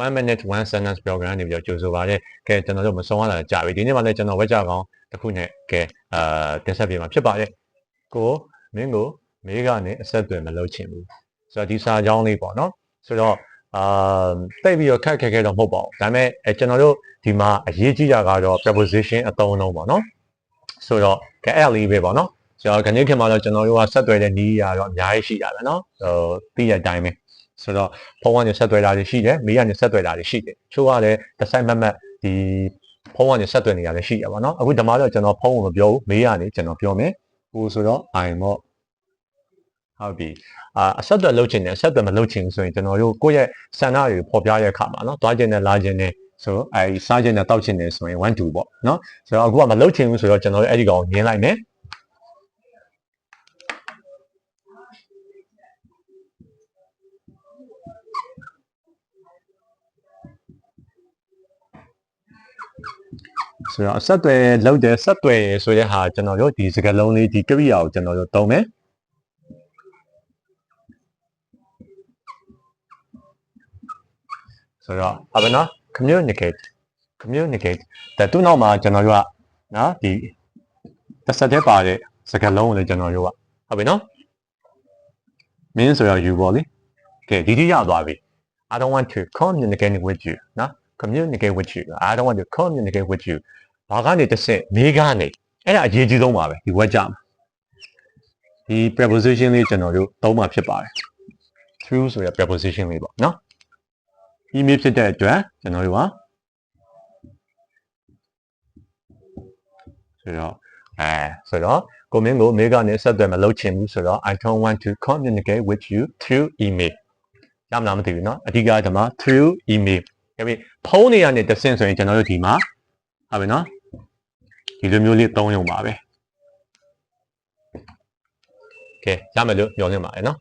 1 minute 1 sentence program နေပြီးတော့ကြိုဆိုပါတဲ့ကဲကျွန်တော်တို့မဆုံးရတာကြာပြီဒီနေ့မှလည်းကျွန်တော်ဝက်ကြကောင်တစ်ခုနဲ့ကဲအာတင်ဆက်ပေးမှာဖြစ်ပါတယ်ကိုမင်းကိုမေးကနေအဆက်အသွယ်မလုပ်ချင်ဘူးဆိုတော့ဒီစာကြောင်းလေးပေါ့နော်ဆိုတော့အာတိတ်ပြီးတော့ခက်ခက်ခဲတော့မဟုတ်ပါဘူးဒါပေမဲ့အဲကျွန်တော်တို့ဒီမှာအရေးကြီးတာကတော့ preposition အသုံးအနှုန်းပေါ့နော်ဆိုတော့ကဲအဲ့လေးပဲပေါ့နော်ဆိုတော့ခဏခေတ်မှာတော့ကျွန်တော်တို့ကဆက်သွယ်တဲ့နည်းရတော့အများကြီးရှိတာပဲเนาะဟိုသိတဲ့အတိုင်းပဲ ဆိုတော့ဖုန်းကနေဆက်သွယ်တာတွေရှိတယ်မေးကနေဆက်သွယ်တာတွေရှိတယ်ချို့ကလည်းတစ်ဆိုင်မတ်မတ်ဒီဖုန်းကနေဆက်သွယ်နေတာလည်းရှိရပါเนาะအခုဒီမှာတော့ကျွန်တော်ဖုန်းကိုမပြောဘူးမေးကနေကျွန်တော်ပြောမယ်ဟိုဆိုတော့ i မော့ဟုတ်ပြီအာအဆက်အသွယ်လုပ်ချင်တယ်အဆက်အသွယ်မလုပ်ချင်ဘူးဆိုရင်ကျွန်တော်တို့ကိုယ့်ရဲ့ဆန္ဒတွေပေါ်ပြတဲ့အခါမှာเนาะသွားခြင်းနဲ့လာခြင်းနဲ့ဆိုတော့အဲစားခြင်းနဲ့တောက်ခြင်းနဲ့ဆိုရင်1 2ပေါ့เนาะဆိုတော့အခုကမလုပ်ချင်ဘူးဆိုတော့ကျွန်တော်တို့အဲ့ဒီကောင်ကိုညင်းလိုက်မယ် ဆိုတော့အဆက်အသွယ်လုပ်တယ်ဆက်သွယ်ရယ်ဆိုတဲ့ဟာကျွန်တော်တို့ဒီစကားလုံးလေးဒီကရိယာကိုကျွန်တော်တို့သုံးမယ်ဆိုတော့ဟုတ်ပြီနော် communicate communicate ဒါသူ့နောက်မှာကျွန်တော်တို့ကနော်ဒီတစ်ဆက်တည်းပါတဲ့စကားလုံးကိုလည်းကျွန်တော်တို့ကဟုတ်ပြီနော်မင်းဆိုတော့ you ပေါ့လေကဲဒီတိရသွားပြီ I don't want to communicate with you နော် communicate with you I don't want to communicate with you ဘာကနေတစ်ဆင့်မေးကနေအဲ့ဒါအရေးကြီးဆုံးပါပဲဒီဝက်ကြမှာဒီ preposition လေးကျွန်တော်တို့သုံးမှာဖြစ်ပါတယ် through ဆိုတဲ့ preposition လေးပေါ့နော် email ဖြစ်တဲ့အတွက်ကျွန်တော်တို့ကဆိုတော့အဲဆိုတော့ကိုမင်းကိုမေးကနေဆက်သွယ်မလုပ်ချင်ဘူးဆိုတော့ I don't want to communicate with you through email ရမလားမသိဘူးเนาะအဓိကဒီမှာ through email ဒါပေမဲ့ဖုန်းတွေကနေတဆင့်ဆိုရင်ကျွန်တော်တို့ဒီမှာဟုတ်ပြီနော်ဒီလိုမျိုးလေးသုံးရုံပါပဲကဲရမယ်လို့ညွှန်နေပါတယ်နော်